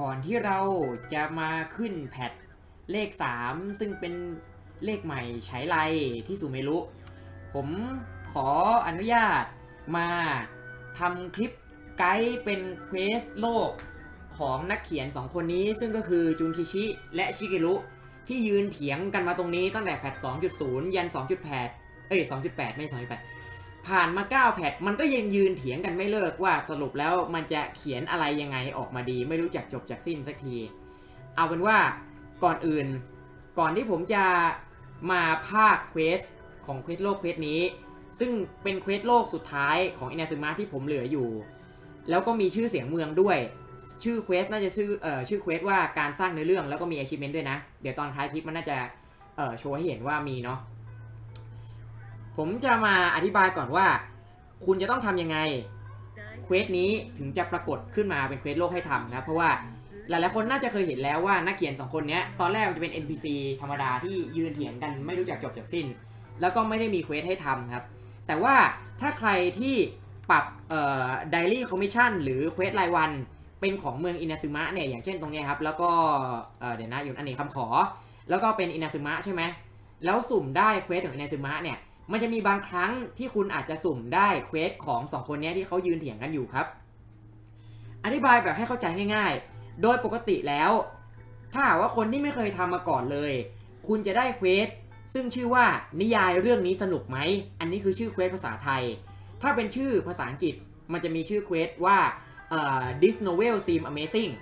ก่อนที่เราจะมาขึ้นแพทเลข 3 ซึ่งเป็นเลขใหม่ใช้ไรที่สุเมรุผมขออนุญาตมาทำคลิปไกด์เป็นเควสโลกของนักเขียน 2 คนนี้ซึ่งก็คือจุนคิชิและชิเกรุที่ยืนเถียงกันมาตรงนี้ตั้งแต่แพท2.0 ยัน 2.8 เอ้ย 2.8 ไม่ 2.8 ผ่านมา 9 แพทมันก็ยังยืนเถียงกันไม่เลิกว่าสรุปแล้วมันจะเขียนอะไรยังไงออกมาดี ไม่รู้จักจบจากสิ้นสักที เอาเป็นว่าก่อนอื่น ก่อนที่ผมจะมาภาคเควสของเควสโลกเควสนี้ ซึ่งเป็นเควสโลกสุดท้ายของอินาซึมะที่ผมเหลืออยู่ แล้วก็มีชื่อเสียงเมืองด้วย ชื่อเควสน่าจะชื่อเอ่อชื่อเควสว่าการสร้างเนื้อเรื่องแล้วก็มี achievement ด้วยนะ เดี๋ยวตอนท้ายคลิปมันน่าจะเอ่อโชว์ให้เห็นว่ามีเนาะ ผมจะมาอธิบายก่อนว่า คุณจะต้องทำยังไงเควสนี้ถึงจะปรากฏขึ้นมาเป็นเควสโลกให้ทำครับเพราะว่าหลายๆคนน่าจะเคยเห็นแล้วว่านักเขียนสองคนนี้ตอนแรกมันจะเป็น NPC ธรรมดาที่ยืนเถียงกันไม่รู้จักจบจากสิ้น แล้วก็ไม่ได้มีเควสให้ทำครับ แต่ว่าถ้าใครที่ปรับเอ่อ daily commission หรือเควสรายวันเป็นของเมืองอินาซึมะเนี่ยอย่างเช่นตรงนี้ครับแล้วก็เเดี๋ยวนะอยู่อันนี้คำขอ แล้วก็เป็นอินาซึมะใช่ไหมแล้วสุ่มได้เควสของอินาซึมะเนี่ย มันจะมีบางครั้งที่คุณอาจจะสุ่มได้เควสของสองคนนี้ที่เขายืนเถียงกันอยู่ครับ อธิบายแบบให้เข้าใจง่าย ๆ โดยปกติแล้ว ถ้าว่าคนที่ไม่เคยทำมาก่อนเลย คุณจะได้เควสซึ่งชื่อว่านิยายเรื่องนี้สนุกไหม อันนี้คือชื่อเควสภาษาไทย ถ้าเป็นชื่อภาษาอังกฤษมันจะมีชื่อเควสว่าเอ่อ this novel seem amazing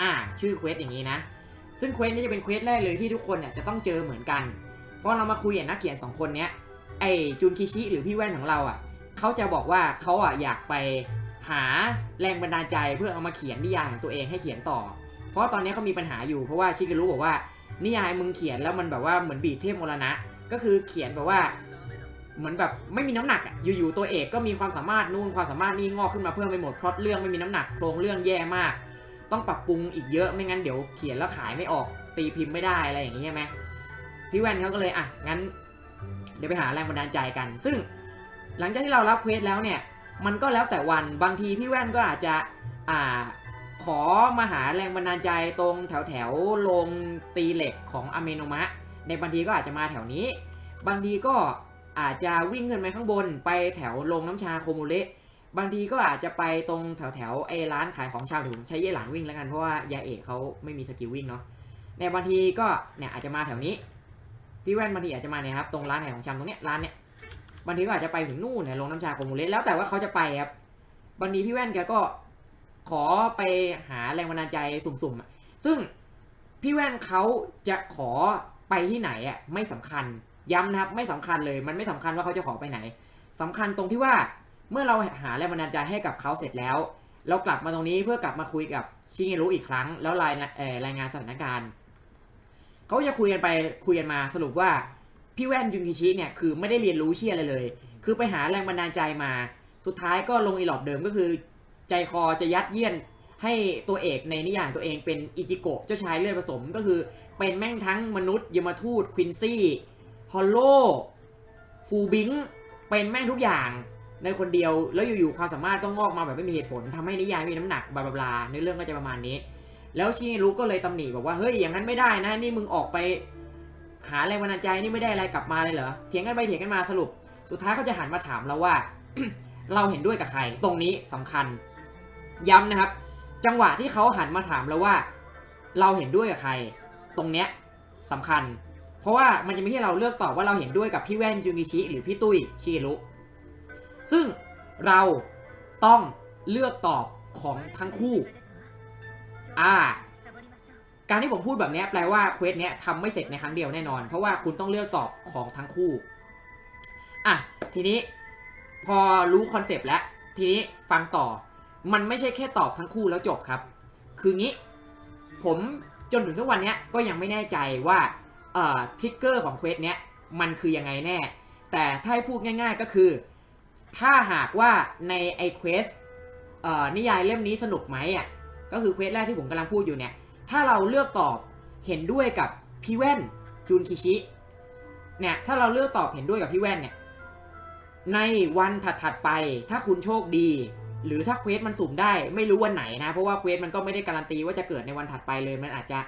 อ่า ชื่อเควสอย่างนี้นะ ซึ่งเควสนี้จะเป็นเควสแรกเลยที่ทุกคนเนี่ยจะต้องเจอเหมือนกันเพราะเรามาคุยกับนักเขียนสองคนเนี้ย ไอจุนคิชิหรือพี่แว่นของเราอะเขาจะบอกว่าเขาอะอยากไปหาแรงบันดาลใจเพื่อเอามาเขียนนิยายของตัวเองให้เขียนต่อ เพราะตอนนี้เขามีปัญหาอยู่เพราะว่าชิเกรุบอกว่านิยายมึงเขียนแล้วมันแบบว่าเหมือนบีบเทพมรณะ ก็คือเขียนแบบว่าเหมือนแบบไม่มีน้ำหนักอะอยู่ๆตัวเอกก็มีความสามารถนู่นความสามารถนี่งอกขึ้นมาเพิ่มไปหมดพล็อตเรื่องไม่มีน้ำหนักโครงเรื่องแย่มาก ต้องปรับปรุงอีกเยอะไม่งั้นเดี๋ยวเขียนแล้วขายไม่ออกตีพิมพ์ไม่ได้อะไรอย่างนี้ใช่ไหมพี่แว่นเขาก็เลยอะงั้น ดี๋ยวไปหาแรงบันดาลใจกัน ซึ่งหลังจากที่เรารับเควสแล้วเนี่ย มันก็แล้วแต่วันบางทีพี่แว่นก็อาจจะอ่าขอมาหาแรงบันดาลใจตรงแถวแถวๆโรงตีเหล็กของอเมโนมะ ในบางทีก็อาจจะมาแถวนี้ บางทีก็อาจจะวิ่งขึ้นไปข้างบนไปแถวโรงน้ำชาโคมูเระบางทีก็อาจจะไปตรงแถวแถวไอ้ร้านขายของชาวถึงใช้เย่หลานวิ่งแล้วกันเพราะว่ายาเอกเขาไม่มีสกิลวิ่งเนาะในบางทีก็เนี่ยอาจจะมาแถวนี้ พี่แว่นบางทีอาจจะมาเนี่ยครับตรงร้านขายของชำตรงเนี้ยร้านเนี้ยบางทีก็อาจจะไปถึงนู่นเนี่ยโรงน้ำชาโคมูเระแล้วแต่ว่าเขาจะไปครับบางทีพี่แว่นแกก็ขอไปหาแรงบันดาลใจสุ่มๆซึ่งพี่แว่นเขาจะขอไปที่ไหนอะไม่สำคัญย้ำนะครับไม่สำคัญเลยมันไม่สำคัญว่าเขาจะขอไปไหนสำคัญตรงที่ว่าเมื่อเราหาแรงบันดาลใจให้กับเขาเสร็จแล้ว เรากลับมาตรงนี้เพื่อกลับมาคุยกับชิเงรุอีกครั้ง แล้วรายรายงานสถานการณ์ เขาจะคุยกันไปคุยกันมาสรุปว่าพี่แว่นยุนคิชิเนี่ยคือไม่ได้เรียนรู้เชี่ยอะไรเลย คือไปหาแรงบันดาลใจมา สุดท้ายก็ลงอีหลอบเดิมก็คือ ใจคอจะยัดเยียนให้ตัวเอกในนิยายตัวเองเป็นอิจิโกะเจ้าชายเลือดผสมก็คือเป็นแม่งทั้งมนุษย์ยมทูตควินซี่ฮอลโลฟูบิงเป็นแม่งทุกอย่างในคนเดียวแล้วอยู่ๆความสามารถก็งอกมาแบบไม่มีเหตุผลทำให้นิยายมีน้ำหนักบลาบลาบลาในเรื่องก็จะประมาณนี้ แล้วชิรุก็เลยตำหนิบอกว่าเฮ้ยอย่างนั้นไม่ได้นะนี่มึงออกไป หาแรงบันดาลใจนี่ไม่ได้อะไรกลับมาเลยเหรอเถียงกันไปเถียงกันมาสรุป สุดท้ายเขาจะหันมาถามเราว่า เราเห็นด้วยกับใครตรงนี้สำคัญ ย้ำนะครับ จังหวะที่เขาหันมาถามเราว่า เราเห็นด้วยกับใคร ตรงเนี้ยสำคัญ เพราะว่ามันจะไมีให้เราเลือกตอบว่าเราเห็นด้วยกับพี่แว่นยูนิชิ หรือพี่ตุ้ยชิรุซึ่งเราต้องเลือกตอบของทั้งคู่ อ่า การที่ผมพูดแบบนี้แปลว่าเควสเนี้ยทำไม่เสร็จในครั้งเดียวแน่นอน เพราะว่าคุณต้องเลือกตอบของทั้งคู่ อะ ทีนี้พอรู้คอนเซปต์แล้ว ทีนี้ฟังต่อ มันไม่ใช่แค่ตอบทั้งคู่แล้วจบครับ คืองี้ ผมจนถึงทุกวันนี้ก็ยังไม่แน่ใจว่าเอ่อทิกเกอร์ของเควสเนี้ยมันคือยังไงแน่ แต่ถ้าให้พูดง่ายๆก็คือ ถ้าหากว่าในไอเควสเอ่อนิยายเล่มนี้สนุกไหมอะ ก็คือเควสแรกที่ผมกำลังพูดอยู่เนี่ย ถ้าเราเลือกตอบเห็นด้วยกับพี่แว่นจูนคิชิ เนี่ย ถ้าเราเลือกตอบเห็นด้วยกับพี่แว่นเนี่ย ในวันถัดๆไป ถ้าคุณโชคดี หรือถ้าเควสมันสุ่มได้ไม่รู้วันไหนนะ เพราะว่าเควสมันก็ไม่ได้การันตีว่าจะเกิดในวันถัดไปเลย มันอาจจะ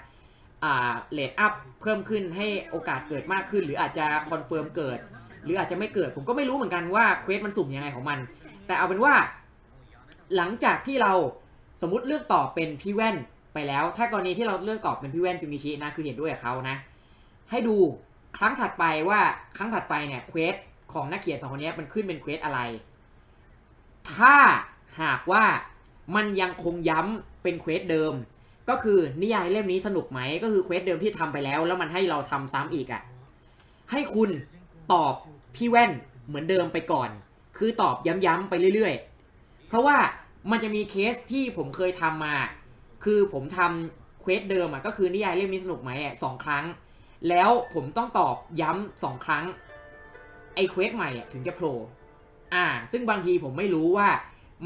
เลทอัพเพิ่มขึ้นให้โอกาสเกิดมากขึ้น หรืออาจจะคอนเฟิร์มเกิด หรืออาจจะไม่เกิด ผมก็ไม่รู้เหมือนกันว่าเควสมันสุ่มยังไงของมัน แต่เอาเป็นว่า หลังจากที่เรา สมมติเลือกตอบเป็นพี่แว่นไปแล้ว ถ้ากรณีที่เราเลือกตอบเป็นพี่แว่นพิมิชินะคือเห็นด้วยกับเขานะ ให้ดูครั้งถัดไปว่าครั้งถัดไปเนี่ยเควสของนักเขียนสองคนนี้มันขึ้นเป็นเควสอะไร ถ้าหากว่ามันยังคงย้ำเป็นเควสเดิม ก็คือนิยายเล่มนี้สนุกไหม ก็คือเควสเดิมที่ทำไปแล้ว แล้วมันให้เราทำซ้ำอีกอะ่ะ ให้คุณตอบพี่แว่นเหมือนเดิมไปก่อน คือตอบย้ำๆไปเรื่อยๆ เพราะว่า มันจะมีเคสที่ผมเคยทำมา คือผมทำเควสเดิมอะก็คือนิยายเล่มนี้สนุกไหมอะสองครั้ง แล้วผมต้องตอบย้ำสองครั้งไอเควสใหม่อะถึงจะโผล่อ่า ซึ่งบางทีผมไม่รู้ว่า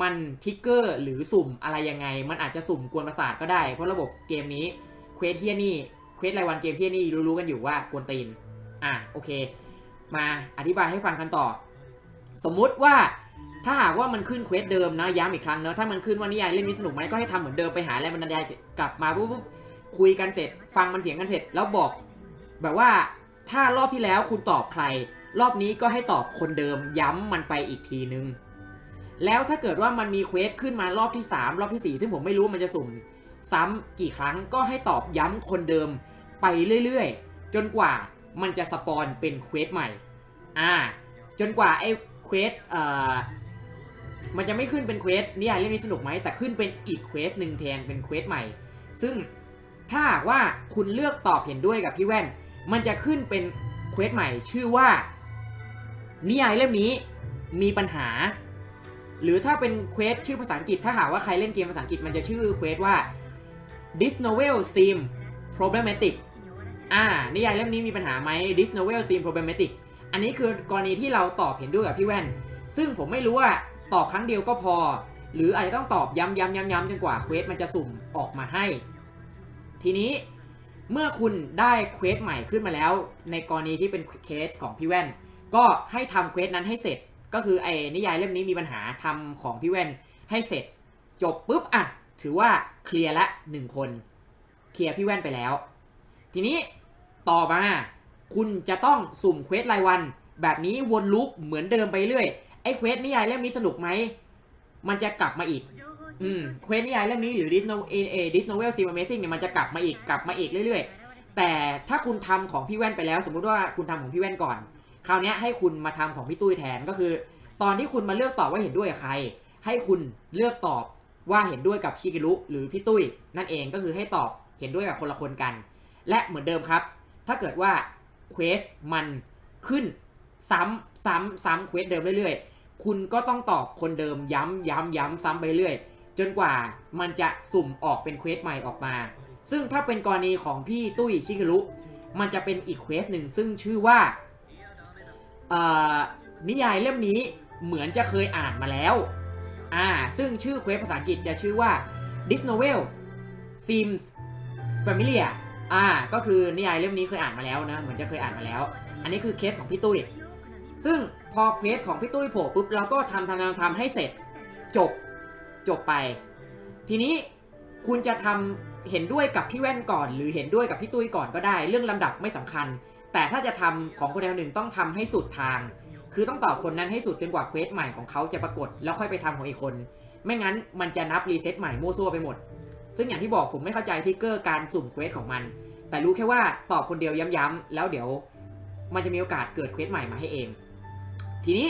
มันทิกเกอร์หรือสุ่มอะไรยังไง มันอาจจะสุ่มกวนประสาทก็ได้ เพราะระบบเกมนี้เควสเทียนี่เควสรายวันเกมเทียนี่รู้ๆกันอยู่ว่ากวนตีน อะโอเค มาอธิบายให้ฟังกันต่อ สมมุติว่า ถ้าหากว่ามันขึ้นเควสเดิมนะย้ำอีกครั้งเนอะถ้ามันขึ้นว่านิยายเล่มนี้สนุกไหมก็ให้ทำเหมือนเดิมไปหาแรงบันดาลใจกลับมาปุ๊บปุ๊บคุยกันเสร็จ ฟังมันเสียงกันเสร็จแล้วบอก แบบว่าถ้ารอบที่แล้วคุณตอบใคร รอบนี้ก็ให้ตอบคนเดิมย้ำมันไปอีกทีนึง แล้วถ้าเกิดว่ามันมีเควสขึ้นมารอบที่ 3 รอบทีสี่4 ซึ่งผมไม่รู้มันจะสุ่ม ซ้ำกี่ครั้งก็ให้ตอบย้ำคนเดิมไปเรื่อยๆ จนกว่ามันจะสปอนเป็นเควสใหม่ อ่า จนกว่าไอ้ เควสเอ่อมันจะไม่ขึ้นเป็นเควสนิยายเล่มนี้สนุกไหมแต่ขึ้นเป็นอีกเควสหนึ่งแทนเป็นเควสใหม่ ซึ่งถ้าว่าคุณเลือกตอบเห็นด้วยกับพี่แว่น มันจะขึ้นเป็นเควสใหม่ ชื่อว่า นิยายเล่มนี้มีปัญหา หรือถ้าเป็นเควสชื่อภาษาอังกฤษ ถ้าหากว่าใครเล่นเกมภาษาอังกฤษมันจะชื่อเควสว่า this novel seem problematic อ่านิยายเล่มนี้มีปัญหาไหม this novel seem problematic อันนี้คือกรณีที่เราตอบเห็นด้วยกับพี่แว่น ซึ่งผมไม่รู้ว่าตอบครั้งเดียวก็พอ หรืออาจจะต้องตอบย้ำย้ำย้ำย้ำจนกว่าเควสมันจะสุ่มออกมาให้ ทีนี้เมื่อคุณได้เควสใหม่ขึ้นมาแล้ว ในกรณีที่เป็นเคสของพี่แว่น ก็ให้ทำเควสนั้นให้เสร็จ ก็คือไอ้นิยายเล่มนี้มีปัญหาทำของพี่แว่นให้เสร็จ จบปุ๊บอะถือว่าเคลียร์ละหนึ่งคน เคลียร์พี่แว่นไปแล้ว ทีนี้ต่อมา คุณจะต้องสุ่มเควสรายวัน แบบนี้วนลูปเหมือนเดิมไปเรื่อยไอ้เควสนิยายเล่มนี้สนุกไหมมันจะกลับมาอีกอืมเควสนิยายเล่มนี้หรือ This No A A This Novel Seem Amazing เนี่ยมันจะกลับมาอีกกลับมาอีกเรื่อยๆ แต่ถ้าคุณทำของพี่แว่นไปแล้ว สมมุติว่าคุณทำของพี่แว่นก่อน คราวนี้ให้คุณมาทำของพี่ตุ้ยแทนก็คือ ตอนที่คุณมาเลือกตอบว่าเห็นด้วยกับใคร ให้คุณเลือกตอบว่าเห็นด้วยกับชิกิรุหรือพี่ตุ้ยนั่นเองก็คือให้ตอบเห็นด้วยกับคนละคนกัน และเหมือนเดิมครับ ถ้าเกิดว่า เควสมันขึ้นซ้ำซ้ำซ้ำเควสเดิมเรื่อยๆ คุณก็ต้องตอบคนเดิมย้ำย้ำย้ำซ้ำไปเรื่อย จนกว่ามันจะสุ่มออกเป็นเควสใหม่ออกมา ซึ่งถ้าเป็นกรณีของพี่ตุ้ยชิคารุ มันจะเป็นอีกเควสหนึ่งซึ่งชื่อว่านิยายเล่มนี้เหมือนจะเคยอ่านมาแล้ว อ่า ซึ่งชื่อเควสภาษาอังกฤษจะชื่อว่า this novel seems familiar อ่า ก็คือนิยายเล่มนี้เคยอ่านมาแล้วนะ เหมือนจะเคยอ่านมาแล้ว อันนี้คือเคสของพี่ตุ้ย ซึ่งพอเคสของพี่ตุ้ยโผล่ปุ๊บเราก็ทำทำทำทำให้เสร็จ จบ จบไป ทีนี้คุณจะทำเห็นด้วยกับพี่แว่นก่อน หรือเห็นด้วยกับพี่ตุ้ยก่อนก็ได้ เรื่องลำดับไม่สำคัญ แต่ถ้าจะทำของคนใดคนหนึ่งต้องทำให้สุดทาง คือต้องตอบคนนั้นให้สุดจนกว่าเควสใหม่ของเขาจะปรากฏ แล้วค่อยไปทำของอีกคน ไม่งั้นมันจะนับรีเซ็ตใหม่มั่วซั่วไปหมด ซึ่งอย่างที่บอกผมไม่เข้าใจทิกเกอร์การสุ่มเควสของมัน แต่รู้แค่ว่าตอบคนเดียวย้ำๆแล้วเดี๋ยวมันจะมีโอกาสเกิดเควสใหม่มาให้เอง ทีนี้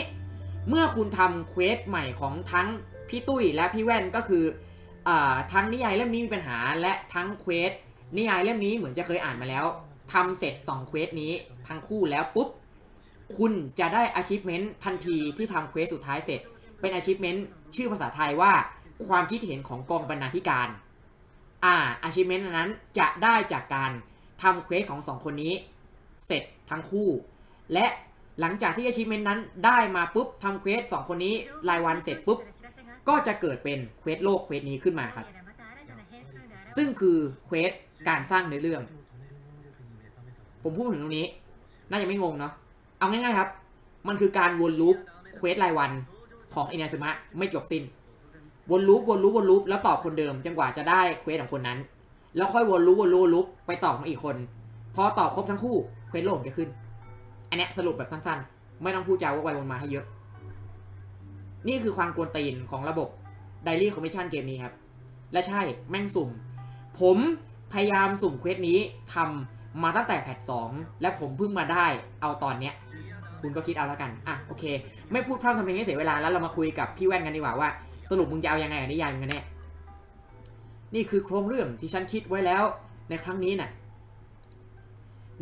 เมื่อคุณทำเควสใหม่ของทั้งพี่ตุ้ยและพี่แว่นก็คืออทั้งนิยายเล่มนี้มีปัญหาและทั้งเควสนิยายเล่มนี้เหมือนจะเคยอ่านมาแล้วทำเสร็จ2เควสนี้ทั้งคู่แล้วปุ๊บ คุณจะได้ achievement ทันทีที่ทำเควสสุดท้ายเสร็จ เป็น achievement ชื่อภาษาไทยว่า ความคิดเห็นของกองบรรณาธิการ อ่า achievement นั้นจะได้จากการทำเควสของสองคนนี้ เสร็จทั้งคู่ และหลังจากที่ achievement นั้นได้มาปุ๊บทำเควสสองคนนี้รายวันเสร็จปุ๊บ ก็จะเกิดเป็นเควสโลกเควสนี้ขึ้นมาครับ ซึ่งคือเควสการสร้างเนื้อเรื่อง ผมพูดถึงตรงนี้ น่าจะไม่งงเนาะเอาง่ายๆครับ มันคือการวนลูปเควสรายวันของอินาซึมะไม่จบสิ้น วนลูปวนลูปวนลูปแล้วตอบคนเดิมจนกว่าจะได้เควสของคนนั้น แล้วค่อยวนลูปวนลูปวนลูปไปตอบของอีกคน พอตอบครบทั้งคู่เควสโลกจะขึ้น อันนี้สรุปแบบสั้นๆ ไม่ต้องพูดจาวกไปวนมาให้เยอะ นี่คือความกวนตีนของระบบ Daily Commission เกมนี้ครับ และใช่แม่งสุ่ม ผมพยายามสุ่มเควสนี้ทำมาตั้งแต่แพท2และผมเพิ่งมาได้เอาตอนเนี้ยคุณก็คิดเอาแล้วกัน อะโอเค ไม่พูดพร่ำทำเพลงให้เสียเวลาแล้วเรามาคุยกับพี่แว่นกันดีกว่าว่า สรุปมึงจะเอายังไงกับนิยายมึงกันแน่นี่คือโครงเรื่องที่ฉันคิดไว้แล้วในครั้งนี้น่ะ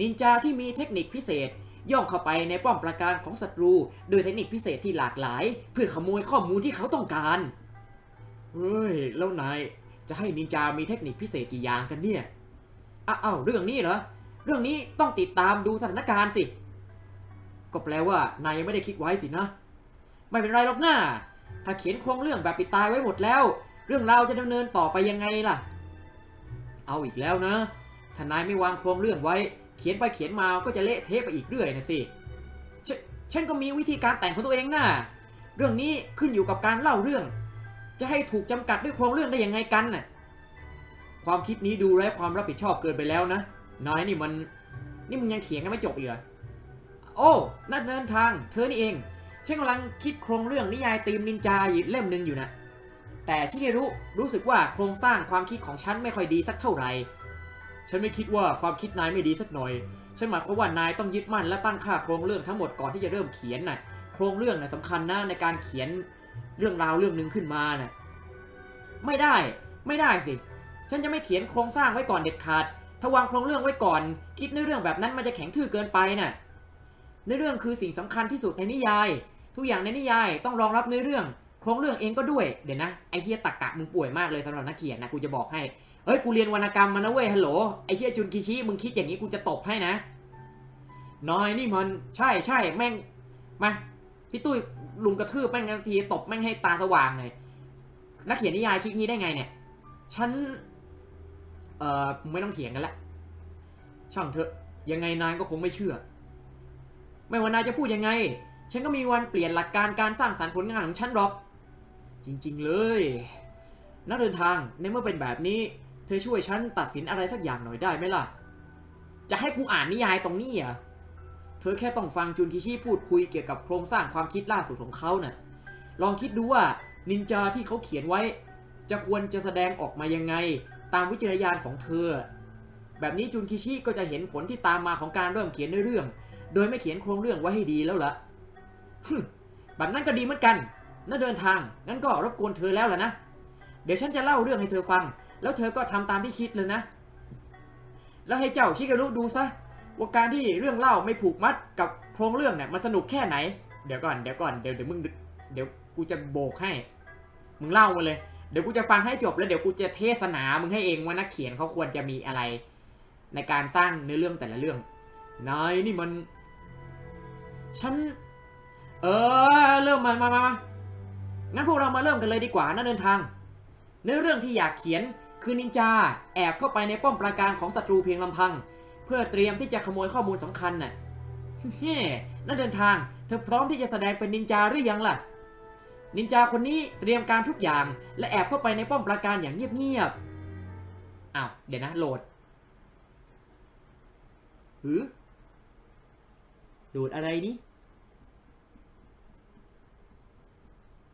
นินจาที่มีเทคนิคพิเศษย่องเข้าไปในป้อมปราการของศัตรูโดยเทคนิคพิเศษที่หลากหลาย เพื่อขโมยข้อมูลที่เขาต้องการ เฮ้ย แล้วนายจะให้นินจามีเทคนิคพิเศษกี่อย่างกันเนี่ย อ้าวเรื่องนี้เหรอ เรื่องนี้ต้องติดตามดูสถานการณ์สิ ก็แปลว่านายยังไม่ได้คิดไว้สินะ ไม่เป็นไรหรอกนะ ถ้าเขียนโครงเรื่องแบบปิดตายไว้หมดแล้ว เรื่องราวจะดำเนินต่อไปยังไงล่ะ เอาอีกแล้วนะถ้านายไม่วางโครงเรื่องไว้ เขียนไปเขียนมาก็จะเละเทะไปอีกเรื่อยนะสิฉฉันก็มีวิธีการแต่งของตัวเองนะเรื่องนี้ขึ้นอยู่กับการเล่าเรื่อง จะให้ถูกจำกัดด้วยโครงเรื่องได้ยังไงกันน่ะความคิดนี้ดูไร้ความรับผิดชอบเกินไปแล้วนะนายนี่มัน นี่มึงยังเถียงกันไม่จบอีกเหรอโอ้นัดเดินทาง เธอนี่เอง ฉันกำลังคิดโครงเรื่องนิยายตีมนินจาอยู่เล่มหนึ่งอยู่นะ แต่ชิเกรุรู้สึกว่าโครงสร้างความคิดของฉันไม่ค่อยดีสักเท่าไหร่ ฉันไม่คิดว่าความคิดนายไม่ดีสักหน่อย ฉันหมายความว่านายต้องยึดมั่นและตั้งค่าโครงเรื่องทั้งหมดก่อนที่จะเริ่มเขียนน่ะ โครงเรื่องน่ะสำคัญนะในการเขียนเรื่องราวเรื่องหนึ่งขึ้นมาน่ะ ไม่ได้ ไม่ได้สิ ฉันจะไม่เขียนโครงสร้างไว้ก่อนเด็ดขาด ถ้าวางโครงเรื่องไว้ก่อน คิดในเรื่องแบบนั้นมันจะแข็งทื่อเกินไปน่ะเนื้อเรื่องคือสิ่งสำคัญที่สุดในนิยาย ทุกอย่างในนิยายต้องรองรับเนื้อเรื่องโครงเรื่องเองก็ด้วยเดี๋ยวนะไอ้เฮียตักกะมึงป่วยมากเลยสำหรับนักเขียนนะกูจะบอกให้เฮ้ยกูเรียนวรรณกรรมมานะเว้ยฮัลโหลไอ้เชี่ยจุนคิชิมึงคิดอย่างนี้กูจะตบให้นะน้อยนี่มันใช่ใช่แม่งมาพี่ตุ้ยลุมกระทืบแม่งนาทีตบแม่งให้ตาสว่างเลยนักเขียนนิยายคิดงี้ได้ไงเนี่ยฉันเอ่อไม่ต้องเถียงกันละช่างเถอะยังไงนายก็คงไม่เชื่อ ไม่ว่านายจะพูดยังไง ฉันก็มีวันเปลี่ยนหลักการการสร้างสรรค์ผลงานของฉันหรอก จริงๆเลย นักเดินทางในเมื่อเป็นแบบนี้ เธอช่วยฉันตัดสินอะไรสักอย่างหน่อยได้ไหมล่ะ จะให้กูอ่านนิยายตรงนี้เหรอะเธอแค่ต้องฟังจุนคิชิพูดคุยเกี่ยวกับโครงสร้างความคิดล่าสุดของเขาน่ะลองคิดดูว่านินจาที่เขาเขียนไว้ จะควรจะแสดงออกมายังไง ตามวิจารณญาณของเธอ แบบนี้จุนคิชิก็จะเห็นผลที่ตามมาของการเริ่มเขียนเรื่อง โดยไม่เขียนโครงเรื่องไว้ให้ดีแล้วล่ะฮึ่ม แบบนั้นก็ดีเหมือนกันน่าเดินทาง งั้นก็รบกวนเธอแล้วล่ะนะ เดี๋ยวฉันจะเล่าเรื่องให้เธอฟัง แล้วเธอก็ทำตามที่คิดเลยนะ แล้วให้เจ้าชิเกรุดูซะ ว่าการที่เรื่องเล่าไม่ผูกมัดกับโครงเรื่องเนี่ยมันสนุกแค่ไหน เดี๋ยวก่อน เดี๋ยวก่อน เดี๋ยวเดี๋ยวมึง เดี๋ยวกูจะโบกให้ มึงเล่ามาเลย เดี๋ยวกูจะฟังให้จบแล้วเดี๋ยวกูจะเทศนา มึงให้เองว่านักเขียนเขาควรจะมีอะไร ในการสร้างเนื้อเรื่องแต่ละเรื่อง นายนี่มัน ฉัน เออ เริ่มมามามางั้นพวกเรามาเริ่มกันเลยดีกว่านะเดินทางเนื้อเรื่องที่อยากเขียนคือนินจาแอบเข้าไปในป้อมปราการของศัตรูเพียงลำพัง เพื่อเตรียมที่จะขโมยข้อมูลสำคัญน่ะเฮ้นั่นเดินทาง เธอพร้อมที่จะแสดงเป็นนินจาหรือยังล่ะ นินจาคนนี้เตรียมการทุกอย่าง และแอบเข้าไปในป้อมปราการอย่างเงียบๆอ้าวเดี๋ยวนะโหลดหือโหลดอะไรนี่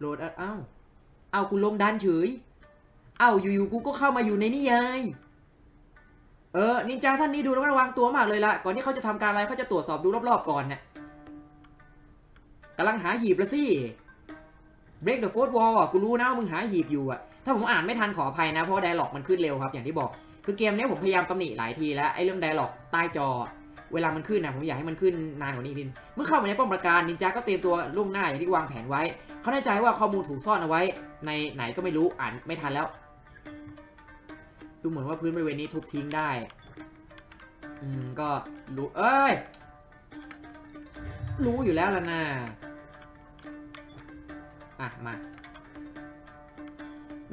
โหลดอะอ้าวอ้ากูลงดันเฉยเอ้าอยู่ๆกูก็เข้ามาอยู่ในนิยายเออนินจาท่านนี้ดูระมัดระวังตัวมากเลยละก่อนที่เขาจะทำการอะไรเขาจะตรวจสอบดูรอบๆก่อนเนี่ยกำลังหาหีบละสิ break the fourth wall อะกูรู้นะว่ามึงหาหีบอยู่อะถ้าผมอ่านไม่ทันขออภัยนะ เพราะไดร์ล็อกมันขึ้นเร็วครับ อย่างที่บอก คือเกมนี้ผมพยายามตำหนิหลายทีแล้ว ไอ้เรื่องไดร์ล็อกใต้จอ เวลามันขึ้นนะผมอยากให้มันขึ้นนานกว่านี้นิดนึงเมื่อเข้ามาในป้อมปราการนินจาก็เตรียมตัวล่วงหน้าอย่างที่วางแผนไว้ เขาแน่ใจว่าข้อมูลถูกซ่อนเอาไว้ ในไหนก็ไม่รู้อ่านไม่ทันแล้ว ดูเหมือนว่าพื้นบริเวณนี้ทุบทิ้งได้ อืมก็รู้เอ้ย รู้อยู่แล้วล่ะนะอะมา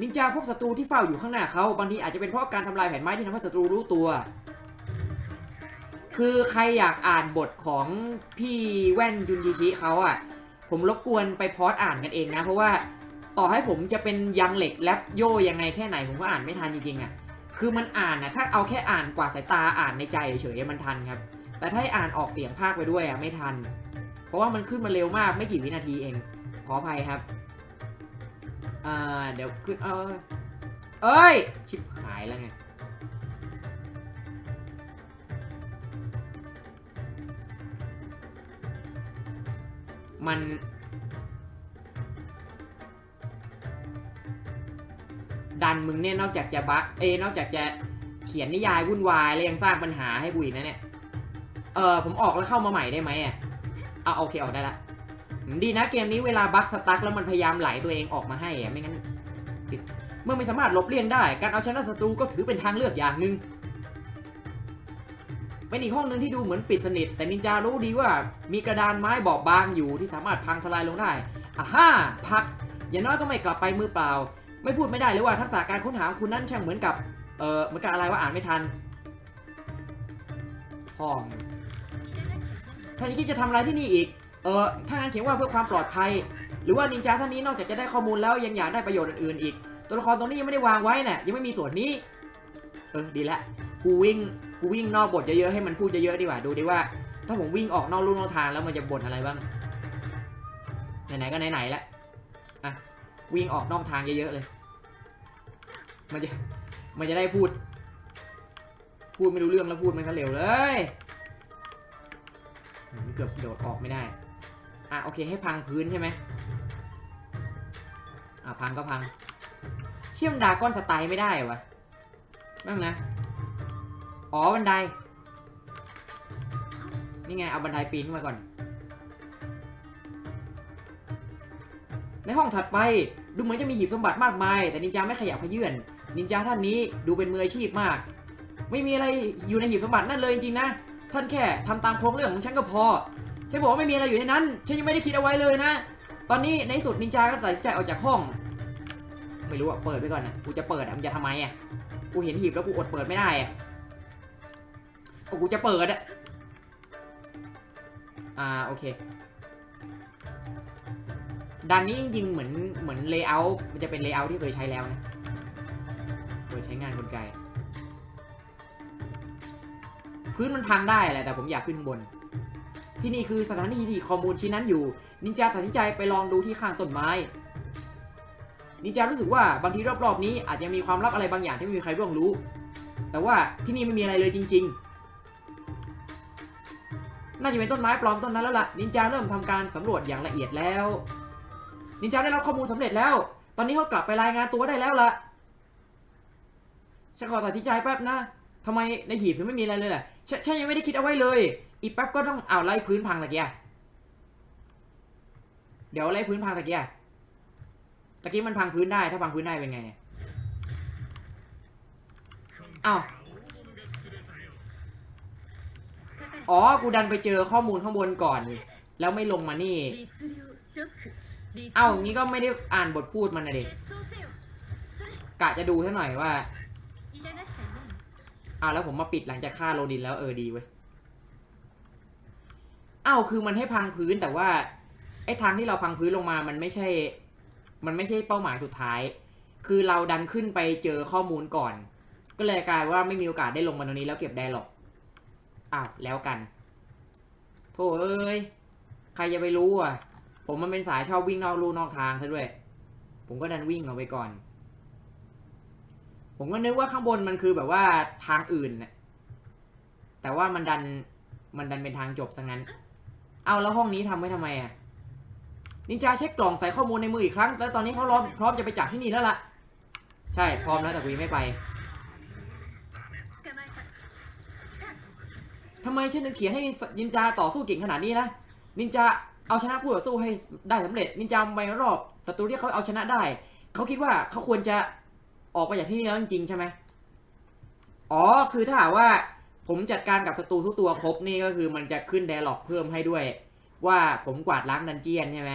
นินจาพบศัตรูที่เฝ้าอยู่ข้างหน้าเขาบางทีอาจจะเป็นเพราะการทำลายแผ่นไม้ที่ทำให้ศัตรูรู้ตัว คือใครอยากอ่านบทของพี่แว่นยุนยิชิเขาอะ ผมรบกวนไปพอดอ่านกันเองนะ เพราะว่าต่อให้ผมจะเป็นยังเหล็กแลบโยยังไงแค่ไหนผมก็อ่านไม่ทันจริงๆอะ คือมันอ่านอะถ้าเอาแค่อ่านกว่าดสายตาอ่านในใจเฉยๆมันทันครับ แต่ถ้าอ่านออกเสียงภาคไปด้วยอะไม่ทัน เพราะว่ามันขึ้นมาเร็วมากไม่กี่วินาทีเอง ขออภัยครับอ่าเดี๋ยวขึ้นเออเอ้ย ชิบหายแล้วไง มัน ดันมึงเนี่ยนอกจากจะบักเอนอกจากจะเขียนนิยายวุ่นวายแล้วยังสร้างปัญหาให้กูอีกนะเนี่ย เออผมออกแล้วเข้ามาใหม่ได้ไหมอะเอาโอเคออกได้ละ ดีนะเกมนี้เวลาบักสตั๊กแล้วมันพยายามไหลตัวเองออกมาให้อะไม่งั้นติดเมื่อไม่สามารถลบเลี่ยงได้ การเอาชนะศัตรูก็ถือเป็นทางเลือกอย่างหนึ่ง เป็นอีกห้องหนึ่งที่ดูเหมือนปิดสนิท แต่นินจารู้ดีว่ามีกระดานไม้บอบบางอยู่ที่สามารถพังทลายลงได้อ่าฮ่าพัก อย่างน้อยก็ไม่กลับไปมือเปล่า ไม่พูดไม่ได้เลยว่าทักษะการค้นหาของคุณนั้นช่างเหมือนกับ เออเหมือนกับอะไรว่าอ่านไม่ทันห้องถ้ายังคิดจะทำอะไรที่นี่อีก เออถ้างั้นเขียนว่าเพื่อความปลอดภัย หรือว่านินจาท่านนี้นอกจากจะได้ข้อมูลแล้วยังอยากได้ประโยชน์อื่นๆอีก ตัวละครตัวนี้ยังไม่ได้วางไว้น่ะยังไม่มีส่วนนี้ เออดีละกูวิ่ง กูวิ่งนอกบทเยอะๆให้มันพูดเยอะๆดีกว่าดูดิว่า ถ้าผมวิ่งออกนอกลู่นอกทางแล้วมันจะบ่นอะไรบ้างไหนๆก็ไหนๆละอะวิ่งออกนอกทางเยอะๆเลย มันจะมันจะได้พูด พูดไม่รู้เรื่องแล้วพูดมันก็เร็วเลยหืมเกือบโดดออกไม่ได้อะโอเคให้พังพื้นใช่ไหมอะพังก็พัง เชื่อมดาก้อนสไตล์ไม่ได้วะนั่งนะ อ๋อบันได นี่ไง เอาบันไดปีนขึ้นมาก่อน ในห้องถัดไปดูเหมือนจะมีหีบสมบัติมากมาย แต่นินจาไม่ขยับขยื่นนินจาท่านนี้ดูเป็นมืออาชีพมาก ไม่มีอะไรอยู่ในหีบสมบัตินั่นเลยจริงๆนะ ท่านแค่ทำตามโครงเรื่องของฉันก็พอ ฉันบอกว่าไม่มีอะไรอยู่ในนั้น ฉันยังไม่ได้คิดเอาไว้เลยนะ ตอนนี้ในที่สุดนินจาก็ตัดสินใจออกจากห้อง ไม่รู้อะเปิดไปก่อนนะกูจะเปิดอะมึงจะทำไมอะกูเห็นหีบแล้วกูอดเปิดไม่ได้อะ กูจะเปิดอะอ่าโอเคดันนี้จริงๆเหมือนเหมือนเลเยอร์มันจะเป็นเลเยอร์ที่เคยใช้แล้วนะเคยใช้งานกลไก พื้นมันพังได้แหละแต่ผมอยากขึ้นข้างบน ที่นี่คือสถานที่ที่ข้อมูลชิ้นนั้นอยู่ นินจาตัดสินใจไปลองดูที่ข้างต้นไม้ นินจารู้สึกว่าบางทีรอบๆนี้อาจจะมีความลับอะไรบางอย่างที่ไม่มีใครร่วงรู้ แต่ว่าที่นี่ไม่มีอะไรเลยจริง ๆ น่าจะเป็นต้นไม้ปลอมต้นนั้นแล้วล่ะ นินจาเริ่มทำการสำรวจอย่างละเอียดแล้ว นินจาได้รับข้อมูลสำเร็จแล้ว ตอนนี้เขากลับไปรายงานตัวได้แล้วล่ะฉันขอตัดสินใจแป๊บนะทำไมในหีบถึงไม่มีอะไรเลยล่ะฉนฉันยังไม่ได้คิดเอาไว้เลย อีกแป๊บก็ต้องเอาไล่พื้นพังตะเกียเดี๋ยวไล่พื้นพังตะเกียตะกี้มันพังพื้นได้ ถ้าพังพื้นได้เป็นไงอ้าว อ๋อ กูดันไปเจอข้อมูลข้างบนก่อน แล้วไม่ลงมานี่ เอ้างี้ก็ไม่ได้อ่านบทพูดมันนะเด็กกะจะดูซะหน่อยว่าอ้าวแล้วผมมาปิดหลังจากฆ่าโรดินแล้วเออดีเว้ยอ้าวคือมันให้พังพื้นแต่ว่าไอ้ทางที่เราพังพื้นลงมามันไม่ใช่ มันไม่ใช่เป้าหมายสุดท้าย คือเราดันขึ้นไปเจอข้อมูลก่อน ก็เลยกลายว่าไม่มีโอกาสได้ลงมาตรงนี้แล้วเก็บได้หรอก อ้าวแล้วกัน โธ่เอ้ย ใครจะไปรู้อะ ผมมันเป็นสายชอบวิ่งนอกลู่นอกทางซะด้วย ผมก็ดันวิ่งออกไปก่อน ผมก็นึกว่าข้างบนมันคือแบบว่าทางอื่นน่ะแต่ว่ามันดันมันดันเป็นทางจบซะงั้น เอาแล้วห้องนี้ทำไว้ทำไมอะ นินจาเช็คกล่องใส่ข้อมูลในมืออีกครั้ง แล้วตอนนี้เขาพร้อมพร้อมจะไปจับที่นี่แล้วล่ะ ใช่พร้อมแล้วแต่กูยังไม่ไป ทำไมฉันถึงเขียนให้นินจาต่อสู้เก่งขนาดนี้นะนินจาเอาชนะคู่ต่อสู้ให้ได้สำเร็จ นินจาไปรอบศัตรูที่เขาเอาชนะได้ เขาคิดว่าเขาควรจะออกไปจากที่นี่แล้วจริงๆใช่ไหมอ๋อคือถ้าหากว่าผมจัดการกับศัตรูทุกตัวครบนี่ก็คือมันจะขึ้นแดร์ล็อกเพิ่มให้ด้วย ว่าผมกวาดล้างดันเจียนใช่ไหม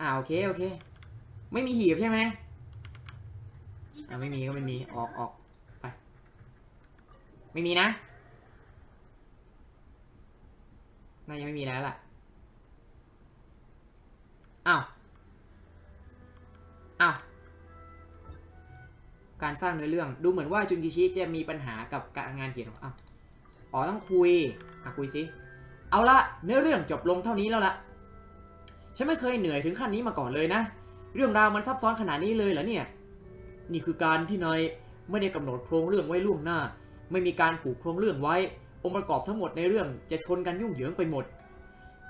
อ่าโอเคโอเค ไม่มีหีบใช่ไหมอ่าไม่มีก็ไม่มีออกออกไป ไม่มีนะ น่ายังไม่มีแล้วล่ะ อ้าว อ้าว การสร้างเนื้อเรื่อง ดูเหมือนว่าจุนกิชิจะมีปัญหากับการงานเขียนองอ้าวอ๋อต้องคุย อะคุยสิ เอาละเนื้อเรื่องจบลงเท่านี้แล้วละ ฉันไม่เคยเหนื่อยถึงขั้นนี้มาก่อนเลยนะ เรื่องราวมันซับซ้อนขนาดนี้เลยเหรอเนี่ย นี่คือการที่นายไม่ได้กำหนดโครงเรื่องไว้ล่วงหน้า ไม่มีการผูกโครงเรื่องไว้ องค์ประกอบทั้งหมดในเรื่องจะชนกันยุ่งเหยิงไปหมด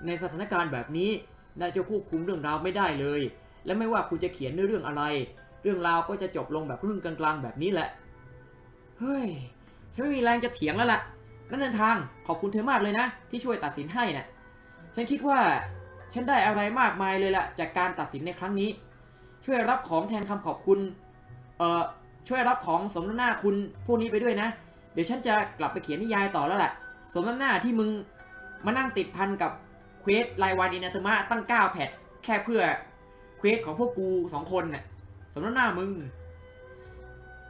ในสถานการณ์แบบนี้นายจะควบคุมเรื่องราวไม่ได้เลย และไม่ว่าคุณจะเขียนเรื่องอะไร เรื่องราวก็จะจบลงแบบรึ่งกลางๆแบบนี้แหละ เฮ้ยฉันไม่มีแรงจะเถียงแล้วล่ะนั่นเดินทางขอบคุณเธอมากเลยนะ ที่ช่วยตัดสินให้น่ะฉันคิดว่าฉันได้อะไรมากมายเลยล่ะจากการตัดสินในครั้งนี้ ช่วยรับของแทนคำขอบคุณ เอ่อช่วยรับของสมนน้าคุณพวกนี้ไปด้วยนะ เดี๋ยวฉันจะกลับไปเขียนนิยายต่อแล้วล่ะสมน้ำหน้าที่มึงมานั่งติดพันกับเควสรายวันอินาสมะตั้ง 9 แพทแค่เพื่อเควสของพวกกูสองคนน่ะสมน้ำหน้ามึง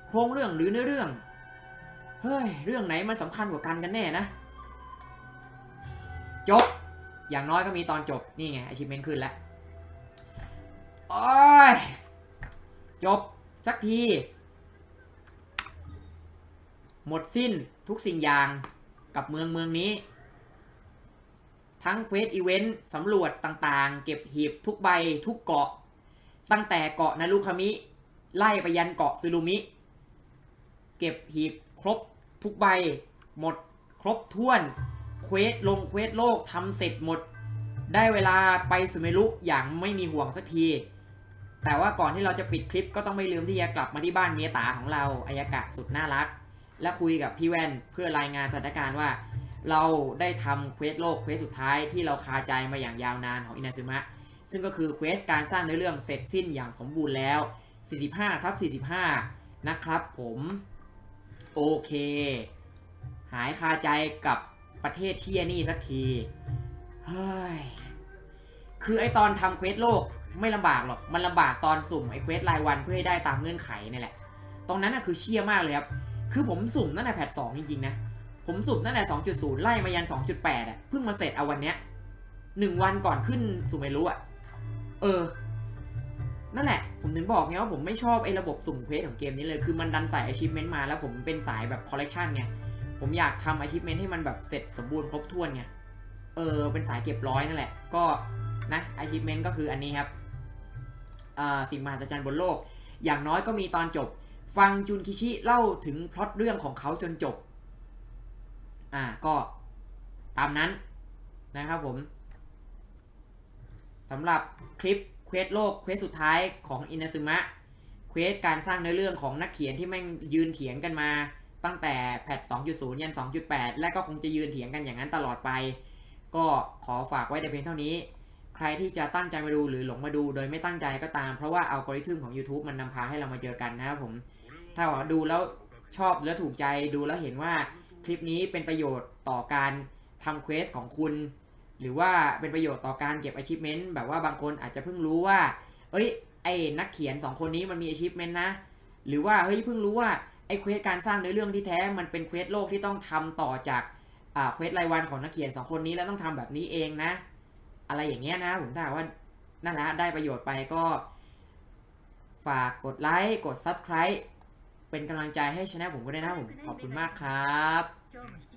โครงเรื่องหรือเนื้อเรื่อง เฮ้ย เรื่องไหนมันสำคัญกว่ากันกันแน่นะ จบ อย่างน้อยก็มีตอนจบ นี่ไง achievement ขึ้นแล้วโอ้ย จบ สักที หมดสิ้นทุกสิ่งอย่างกับเมืองเมืองนี้ ทั้งเควสอีเวนต์สำรวจต่างๆ เก็บหีบทุกใบทุกเกาะ ตั้งแต่เกาะนารุคามิ ไล่ไปยันเกาะซึรุมิ เก็บหีบครบทุกใบ หมดครบถ้วนเควสลงเควสโลกทำเสร็จหมด ได้เวลาไปสุเมรุอย่างไม่มีห่วงสักที แต่ว่าก่อนที่เราจะปิดคลิปก็ต้องไม่ลืมที่จะกลับมาที่บ้านเมียตาของเราอายากะสุดน่ารัก และคุยกับพี่แว่นเพื่อรายงานสถานการณ์ว่า เราได้ทำเควสโลกเควสสุดท้ายที่เราคาใจมาอย่างยาวนานของอินาซึมะซึ่งก็คือเควสการสร้างเนื้อเรื่องเสร็จสิ้นอย่างสมบูรณ์แล้ว 45ทับ45 นะครับผมโอเค หายคาใจกับประเทศเทียนี่สักทีเฮ้ยคือไอตอนทำเควสโลกไม่ลำบากหรอก มันลำบากตอนสุ่มไอเควสรายวันเพื่อให้ได้ตามเงื่อนไขนี่แหละ ตรงนั้นน่ะคือเชี่ยมากเลยครับ คือผมสุ่มตั้งแต่แพทสองจริงๆนะ ผมสุ่มตั้งแต่2.0ไล่มายัน2.8อะ เพิ่งมาเสร็จเอาวันเนี้ยหนึ่งวันก่อนขึ้นสุ่มไม่รู้อะ เออ นั่นแหละ ผมถึงบอกไงว่าผมไม่ชอบไอ้ระบบสุ่มเควสของเกมนี้เลย คือมันดันใส่ achievement มาแล้วผมเป็นสายแบบ collection ไง ผมอยากทำ achievement ให้มันแบบเสร็จสมบูรณ์ครบถ้วนไง เออ เป็นสายเก็บร้อยนั่นแหละ ก็นะ achievement ก็คืออันนี้ครับ อ่า สิ่งมหัศจรรย์บนโลก อย่างน้อยก็มีตอนจบ ฟังจุนคิชิเล่าถึงพล็อตเรื่องของเขาจนจบ อ่าก็ตามนั้นนะครับผมสำหรับคลิปเควสโลกเควสสุดท้ายของอินาซึมะเควสการสร้างเนื้อเรื่องของนักเขียนที่แม่งยืนเถียงกันมาตั้งแต่แพท 2.0 ยัน 2.8 และก็คงจะยืนเถียงกันอย่างนั้นตลอดไป ก็ขอฝากไว้แต่เพียงเท่านี้ ใครที่จะตั้งใจมาดูหรือหลงมาดูโดยไม่ตั้งใจก็ตาม เพราะว่าอัลกอริทึมของ YouTube มันนำพาให้เรามาเจอกันนะครับผม ถ้าว่าดูแล้วชอบและถูกใจดูแล้วเห็นว่าคลิปนี้เป็นประโยชน์ต่อการทำเควสของคุณ หรือว่าเป็นประโยชน์ต่อการเก็บ achievement แบบว่าบางคนอาจจะเพิ่งรู้ว่า เอ้ยไอ้นักเขียน 2 คนนี้มันมี achievement นะ หรือว่าเฮ้ยเพิ่งรู้ว่าไอ้เควสการสร้างเนื้อเรื่องที่แท้มันเป็นเควสโลกที่ต้องทำต่อจากอ่าเควสรายวันของนักเขียน 2 คนนี้แล้วต้องทำแบบนี้เองนะ อะไรอย่างเงี้ยนะผมถ้าว่านั่นแหละได้ประโยชน์ไปก็ ฝากกดไลค์กด subscribe เป็นกำลังใจให้ช anel ผมก็ได้นะผมขอบคุณมากครับ